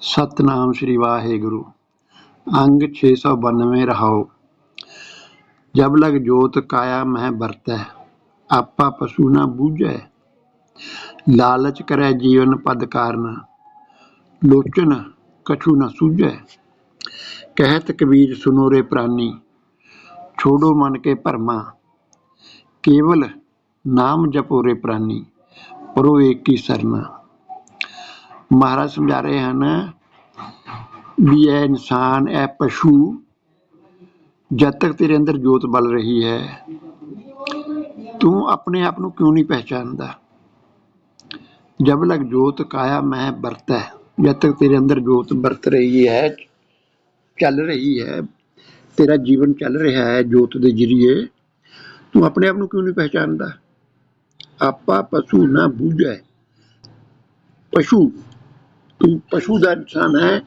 ਸਤਨਾਮ ਸ੍ਰੀ ਵਾਹਿਗੁਰੂ। ਅੰਗ 692 ਰਹਾਓ। ਜਬ ਲਗ ਜੋਤ ਕਾਇਆ ਮਹਿ ਵਰਤੈ, ਆਪਾ ਪਸ਼ੂ ਨਾ ਬੂਝੈ। ਲਾਲਚ ਕਰੈ ਜੀਵਨ ਪਦ ਕਾਰਨ, ਲੋਚਨ ਕਛੂ ਨਾ ਸੂਝੈ। ਕਹਿਤ ਕਬੀਰ ਸੁਨੋ ਰੇ ਪ੍ਰਾਨੀ, ਛੋੜੋ ਮਨ ਕੇ ਭਰਮਾ। ਕੇਵਲ ਨਾਮ ਜਪੋ ਰੇ ਪ੍ਰਾਨੀ, ਪਰੋ ਏਕੀ ਹੀ ਸਰਨਾ। ਮਹਾਰਾਜ ਸਮਝਾ ਰਹੇ ਹਨ ਵੀ ਇਹ ਇਨਸਾਨ, ਇਹ ਪਸ਼ੂ ਜਦ ਤੱਕ ਤੇਰੇ ਅੰਦਰ ਜੋਤ ਬਲ ਰਹੀ ਹੈ, ਤੂੰ ਆਪਣੇ ਆਪ ਨੂੰ ਕਿਉਂ ਨਹੀਂ ਪਹਿਚਾਨਦਾ? ਜਬ ਲਗ ਜੋਤ ਕਾਇਆ ਮੈਂ ਵਰਤੈ, ਜਦ ਤੱਕ ਤੇਰੇ ਅੰਦਰ ਜੋਤ ਵਰਤ ਰਹੀ ਹੈ, ਚੱਲ ਰਹੀ ਹੈ, ਤੇਰਾ ਜੀਵਨ ਚੱਲ ਰਿਹਾ ਹੈ ਜੋਤ ਦੇ ਜਰੀਏ, ਤੂੰ ਆਪਣੇ ਆਪ ਨੂੰ ਕਿਉਂ ਨਹੀਂ ਪਹਿਚਾਨਦਾ? ਆਪਾ ਪਸ਼ੂ ਨਾ ਬੂਝੈ, ਪਸ਼ੂ ਤੂੰ ਪਸ਼ੂ ਦਾ ਇਨਸਾਨ ਹੈ,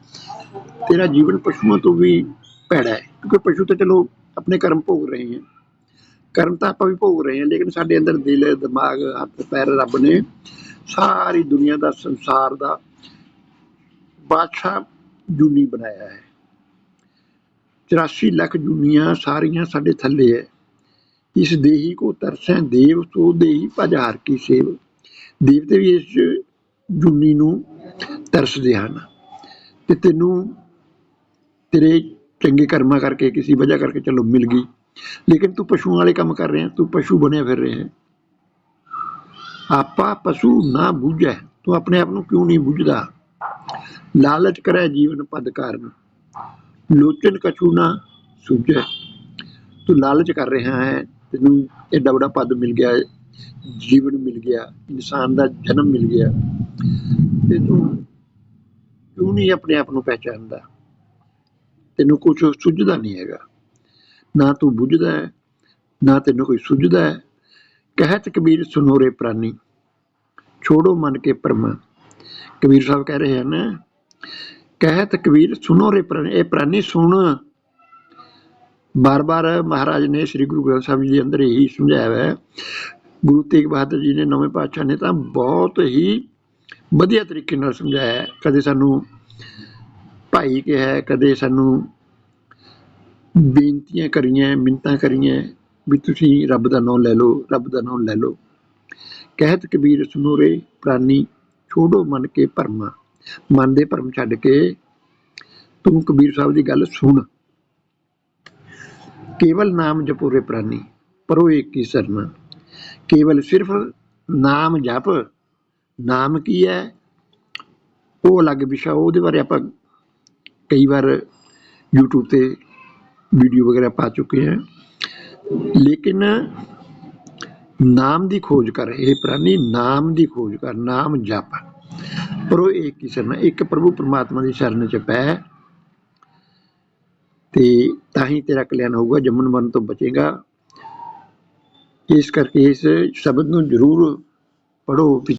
ਤੇਰਾ ਜੀਵਨ ਪਸ਼ੂਆਂ ਤੋਂ ਵੀ ਭੈੜਾ ਹੈ, ਕਿਉਂਕਿ ਪਸ਼ੂ ਤਾਂ ਚਲੋ ਆਪਣੇ ਕਰਮ ਭੋਗ ਰਹੇ ਹੈ। ਕਰਮ ਤਾਂ ਆਪਾਂ ਵੀ ਭੋਗ ਰਹੇ ਹਾਂ, ਲੇਕਿਨ ਸਾਡੇ ਅੰਦਰ ਦਿਲ, ਦਿਮਾਗ, ਹੱਥ, ਪੈਰ ਰੱਬ ਨੇ ਸਾਰੀ ਦੁਨੀਆ ਦਾ, ਸੰਸਾਰ ਦਾ ਬਾਦਸ਼ਾਹ ਜੂਨੀ ਬਣਾਇਆ ਹੈ। 84 ਲੱਖ ਜੂਨੀਆਂ ਸਾਰੀਆਂ ਸਾਡੇ ਥੱਲੇ ਹੈ। ਇਸ ਦੇਹੀ ਕੋ ਤਰਸੈ ਦੇਵ ਸੋ ਦੇਹੀ ਭਜਾਰ ਕੀ ਸੇਵ। ਦੇਵਤੇ ਵੀ ਇਸ ਜੁਨੀ ਨੂੰ ਤਰਸਦੇ ਹਨ ਤੇ ਤੈਨੂੰ ਤੇਰੇ ਚੰਗੇ ਕਰਮਾਂ ਕਰਕੇ ਕਿਸੇ ਵਜ੍ਹਾ ਕਰਕੇ ਚਲੋ ਮਿਲ ਗਈ। ਲੇਕਿਨ ਤੂੰ ਪਸ਼ੂਆਂ ਵਾਲੇ ਕੰਮ ਕਰ ਰਿਹਾ, ਤੂੰ ਪਸ਼ੂ ਬਣਿਆ ਫਿਰ ਰਿਹਾ। ਆਪਾ ਪਸ਼ੂ ਨਾ ਬੂਝੈ, ਤੂੰ ਆਪਣੇ ਆਪ ਨੂੰ ਕਿਉਂ ਨਹੀਂ ਬੁੱਝਦਾ? ਲਾਲਚ ਕਰੈ ਜੀਵਨ ਪਦ ਕਾਰਨ। ਲੋਚਨ ਕਛੂ ਨਾ ਸੁਝੈ। ਤੂੰ ਲਾਲਚ ਕਰ ਰਿਹਾ ਹੈ, ਤੈਨੂੰ ਐਡਾ ਵੱਡਾ ਪਦ ਮਿਲ ਗਿਆ ਜੀਵਨ ਮਿਲ ਗਿਆ, ਇਨਸਾਨ ਦਾ ਜਨਮ ਮਿਲ ਗਿਆ। ਤੇ ਤੂੰ ਕਿਉਂ ਨਹੀਂ ਆਪਣੇ ਆਪ ਨੂੰ ਪਹਿਚਾਨਦਾ। ਤੈਨੂੰ ਕੁਝ ਸੁਝਦਾ ਨਹੀਂ ਹੈਗਾ। ਨਾ ਤੂੰ ਬੁੱਝਦਾ ਹੈ, ਨਾ ਤੈਨੂੰ ਕੋਈ ਸੁਝਦਾ ਹੈ। ਕਹਿਤ ਕਬੀਰ ਸੁਨੋਰੇ ਪ੍ਰਾਨੀ, ਛੋੜੋ ਮਨ ਕੇ ਪਰਮਾ। ਕਬੀਰ ਸਾਹਿਬ ਕਹਿ ਰਹੇ ਹਨ, ਕਹਿਤ ਕਬੀਰ ਸੁਨੋ ਰੇ ਪ੍ਰਾਨੀ, ਇਹ ਪ੍ਰਾਨੀ ਸੁਣ। ਬਾਰ-ਬਾਰ ਮਹਾਰਾਜ ਨੇ ਸ੍ਰੀ ਗੁਰੂ ਗ੍ਰੰਥ ਸਾਹਿਬ ਜੀ ਦੇ ਅੰਦਰ ਇਹੀ ਸਮਝਾਇਆ ਹੈ ਗੁਰੂ ਤੇਗ ਬਹਾਦਰ ਜੀ ਨੇ ਨਵੇਂ ਪਾਤਸ਼ਾਹ ਨੇ ਤਾਂ ਬਹੁਤ ਹੀ ਵਧੀਆ ਤਰੀਕੇ ਨਾਲ ਸਮਝਾਇਆ ਕਦੇ ਸਾਨੂੰ ਭਾਈ ਕਿਹਾ ਕਦੇ ਸਾਨੂੰ ਬੇਨਤੀਆਂ ਕਰੀਆਂ ਮਿੰਤਾਂ ਕਰੀਆਂ ਵੀ ਤੁਸੀਂ ਰੱਬ ਦਾ ਨਾਮ ਲੈ ਲਓ, ਰੱਬ ਦਾ ਨਾਮ ਲੈ ਲਓ। ਕਹਿਤ ਕਬੀਰ ਸੁਨੋਰੇ ਪ੍ਰਾਨੀ, ਛੋੜੋ ਮਨ ਕੇ ਭਰਮਾ। ਮਨ ਦੇ ਭਰਮ ਛੱਡ ਕੇ ਤੂੰ ਕਬੀਰ ਸਾਹਿਬ ਦੀ ਗੱਲ ਸੁਣ। ਕੇਵਲ ਨਾਮ ਜਪੋਰੇ ਪ੍ਰਾਨੀ, ਪਰੋ ਏਕ ਹੀ ਸਰਨਾ। ਕੇਵਲ ਸਿਰਫ ਨਾਮ ਜਪ, ਨਾਮ ਕੀ ਹੈ? ਉਹ ਅਲੱਗ ਵਿਸ਼ਾ, ਉਹਦੇ ਬਾਰੇ ਆਪਾਂ ਕਈ ਵਾਰ YouTube ਤੇ ਵੀਡੀਓ ਵਗੈਰਾ ਪਾ ਚੁੱਕੇ ਹਾਂ। ਲੇਕਿਨ ਨਾਮ ਦੀ ਖੋਜ ਕਰ, ਇਹ ਪ੍ਰਾਨੀ ਨਾਮ ਦੀ ਖੋਜ ਕਰ, ਨਾਮ ਜਪ। ਪਰ ਉਹ ਇੱਕ ਹੀ ਸ਼ਰਨ, ਇੱਕ ਪ੍ਰਭੂ ਪਰਮਾਤਮਾ ਦੀ ਸ਼ਰਨ ਚ ਪੈ। ਤੇ ਤਾਂ ਹੀ ਤੇਰਾ ਕਲਿਆਣ ਹੋਊਗਾ, ਜੰਮਣ ਮਰਨ ਤੋਂ ਬਚੇਗਾ। ਇਸ ਕਰਕੇ ਇਸ ਸ਼ਬਦ ਨੂੰ ਜ਼ਰੂਰ ਪੜ੍ਹੋ